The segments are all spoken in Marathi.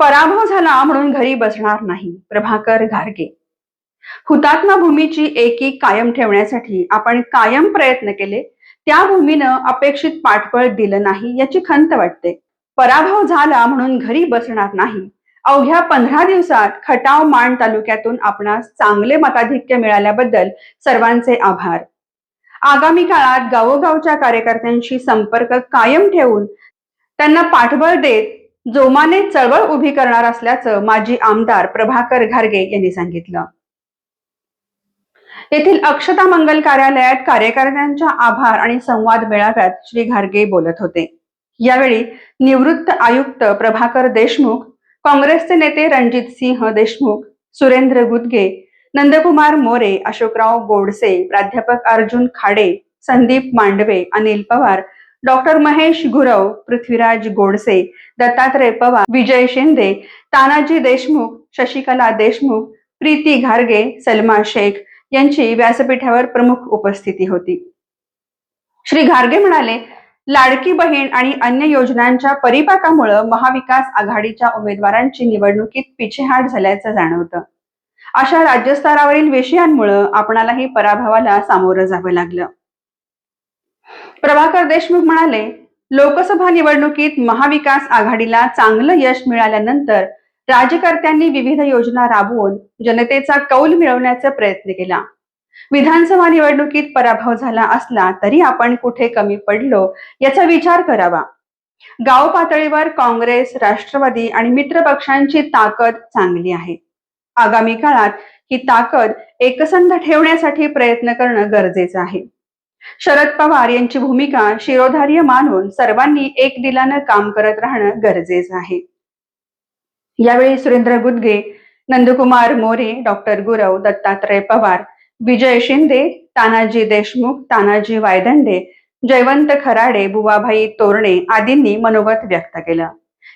पराभव झाला म्हणून घरी बसणार नाही. प्रभाकर घारगे हुतात्मा भूमीची एकी कायम ठेवण्यासाठी आपण कायम प्रयत्न केले. त्या भूमीनं अपेक्षित पाठबळ दिलं नाही याची खंत वाटते. पराभव झाला म्हणून घरी बसणार नाही. अवघ्या पंधरा दिवसात खटाव माण तालुक्यातून आपणास चांगले मताधिक्य मिळाल्याबद्दल सर्वांचे आभार. आगामी काळात गावोगावच्या कार्यकर्त्यांशी संपर्क कायम ठेवून त्यांना पाठबळ देत जोमाने चळवळ उभी करणार असल्याचं माजी आमदार प्रभाकर घारगे यांनी सांगितलं. येथील अक्षता मंगल कार्यालयात कार्यकर्त्यांच्या आभार आणि संवाद मेळाव्यात श्री घारगे बोलत होते. यावेळी निवृत्त आयुक्त प्रभाकर देशमुख काँग्रेसचे नेते रणजित सिंह देशमुख सुरेंद्र गुदगे नंदकुमार मोरे अशोकराव गोडसे प्राध्यापक अर्जुन खाडे संदीप मांडवे अनिल पवार डॉक्टर महेश गुरव पृथ्वीराज गोडसे दत्तात्रय पवार विजय शिंदे तानाजी देशमुख शशिकला देशमुख प्रीती घारगे सलमा शेख यांची व्यासपीठावर प्रमुख उपस्थिती होती. श्री घारगे म्हणाले लाडकी बहीण आणि अन्य योजनांच्या परिपाकामुळं महाविकास आघाडीच्या उमेदवारांची निवडणुकीत पिछेहाट झाल्याचं जाणवतं. अशा राज्यस्तरावरील विषयांमुळं आपणालाही पराभवाला सामोरं जावं लागलं. प्रभाकर देशमुख म्हणाले लोकसभा निवडणुकीत महाविकास आघाडीला चांगलं यश मिळाल्यानंतर राज्यकर्त्यांनी विविध योजना राबवून जनतेचा कौल मिळवण्याचा प्रयत्न केला. विधानसभा निवडणुकीत पराभव झाला असला तरी आपण कुठे कमी पडलो याचा विचार करावा. गाव पातळीवर काँग्रेस राष्ट्रवादी आणि मित्र पक्षांची ताकद चांगली आहे. आगामी काळात ही ताकद एकसंध ठेवण्यासाठी प्रयत्न करणं गरजेचं आहे. शरद पवार यांची भूमिका शिरोधार्य मानून सर्वांनी एक दिलानं काम करत राहणं गरजेचं आहे. यावेळी सुरेंद्र गुदगे नंदकुमार मोरे डॉक्टर गुरव दत्तात्रय पवार विजय शिंदे तानाजी देशमुख तानाजी वायदंडे जयवंत खराडे बुवाभाई तोरणे आदींनी मनोगत व्यक्त केलं.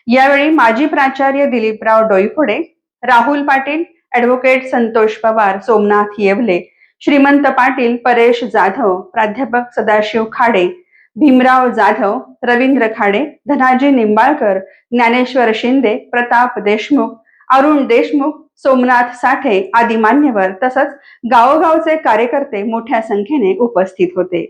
यावेळी माजी प्राचार्य दिलीपराव डोईफोडे राहुल पाटील ऍडव्होकेट संतोष पवार सोमनाथ येवले श्रीमंत पाटील परेश जाधव प्राध्यापक सदाशिव खाडे भीमराव जाधव रवींद्र खाडे धनाजी निंबाळकर ज्ञानेश्वर शिंदे प्रताप देशमुख अरुण देशमुख सोमनाथ साठे आदी मान्यवर तसंच गावोगावचे कार्यकर्ते मोठ्या संख्येने उपस्थित होते.